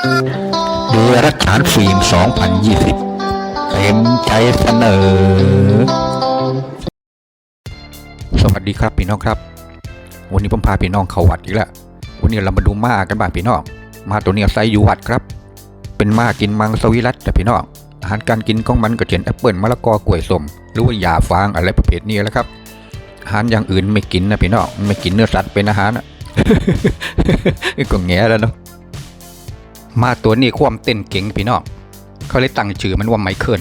เดรัจฉานฟิล์ม 2020 เต็มใจเสนอ สวัสดีครับพี่น้องครับ วันนี้ผมพาพี่น้องเข้าวัดอีกแล้ว วันนี้เรามาดูม้ากันบ้างพี่น้อง มาตัวเนี้ยไซยูวัดครับ เป็นม้ากินมังสวิรัตแต่พี่น้อง อาหารการกินของมันก็เช่นแอปเปิลมะละกอกล้วยส้มหรือว่าหญ้าฟางอะไรประเภทนี้แล้วครับ อาหารอย่างอื่นไม่กินนะพี่น้อง ไม่กินเนื้อสัตว์เป็นอาหารนะก็แง่แล้วเนาะ มาตัวนี้ความเต้นเก่งพี่น้องเขาเลยตั้งชื่อมันว่าไมเคิล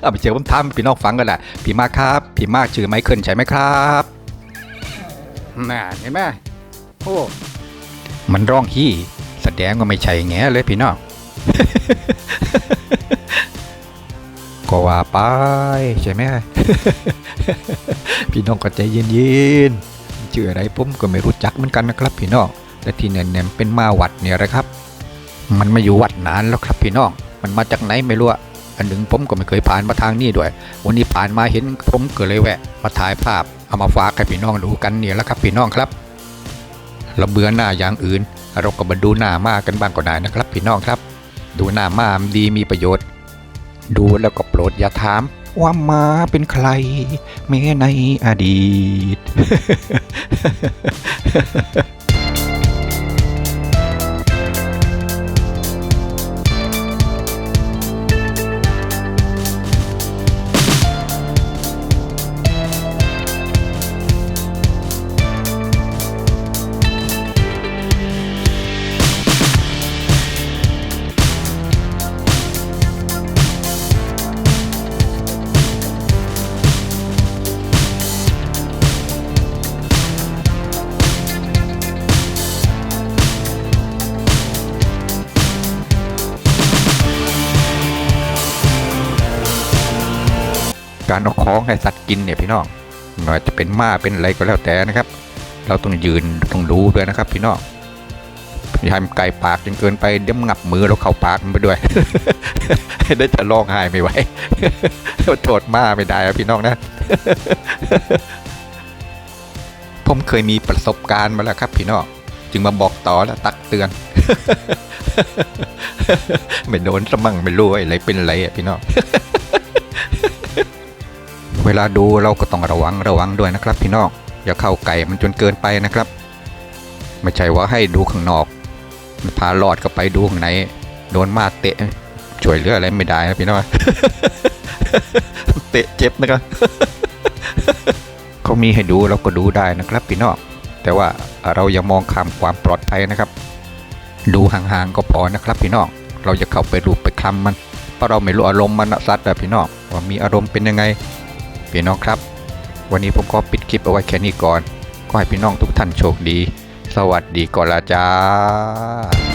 เอาไปเจอผมทำพี่น้องฟังกันแหละพี่มากครับพี่มากชื่อไมเคิลใช่ไหมครับน่าเห็นไหมโอ้มันร้องฮี่แสดงว่าไม่ใช่แง่เลยพี่น้องก็ว่าไปใช่ไหมพี่น้องก็ใจเย็นๆชื่ออะไรผมก็ไม่รู้จักเหมือนกันนะครับ พี่น้องแต่ที่แน่ๆเป็นมาวัดเนี่ยนะครับ มันมาอยู่วัดนานแล้วครับพี่น้อง มันมาจากไหนไม่รู้อะอันหนึ่งผมก็ไม่เคยผ่านมาทางนี้ด้วย วันนี้ผ่านมาเห็นผมก็เลยแวะ มาถ่ายภาพเอามาฝากให้พี่น้องดูกันเนี่ยแหละครับพี่น้องครับ เราเบื่อหน้าอย่างอื่น เราก็มาดูหน้ามากันบ้างก็ได้นะครับ พี่น้องครับ ดูหน้ามามดีมีประโยชน์ ดูแล้วก็โปรดอย่าถามว่ามาเป็นใครแม้ในอดีต การเอาของให้สัตว์กินเนี่ยพี่น้องไม่ว่าจะเป็นม้าเป็นอะไรก็แล้วแต่นะครับ เราต้องยืนต้องดูด้วยนะครับ พี่น้องอย่าให้มันไก่ปากจนเกินไปเดี๋ยวงับมือเราเข้าปากมันไปด้วยได้จะร้องไห้ไม่ไหวโทษมาไม่ได้อะพี่น้องนะ ผมเคยมีประสบการณ์มาแล้วครับ พี่น้องจึงมาบอกต่อแล้วตักเตือน ไม่โดนสมั่งไม่รู้อะไรเป็นอะไรอะพี่น้อง เวลาดูเราก็ต้องระวังระวังด้วยนะครับ พี่น้องอย่าเข้าไก่มันจนเกินไปนะครับ ไม่ใช่ว่าให้ดูข้างนอกมันพาหลอดเข้าไปดูข้างในโดนมาเตะช่วยเหลืออะไรไม่ได้นะพี่น้องเตะเจ็บนะครับเขามีให้ดูเราก็ดูได้นะครับพี่น้องแต่ว่าเราอย่ามองข้ามความปลอดภัยนะครับ ดูห่างๆก็พอนะครับ พี่น้องเราจะเข้าไปรูปไปคลำมันเพราะเราไม่รู้อารมณ์มันนะสัตว์อะพี่น้องว่ามีอารมณ์เป็นยังไง พี่น้องครับ วันนี้ผมก็ปิดคลิปเอาไว้แค่นี้ก่อน ก็ให้พี่น้องทุกท่านโชคดี สวัสดีก่อนละจ้า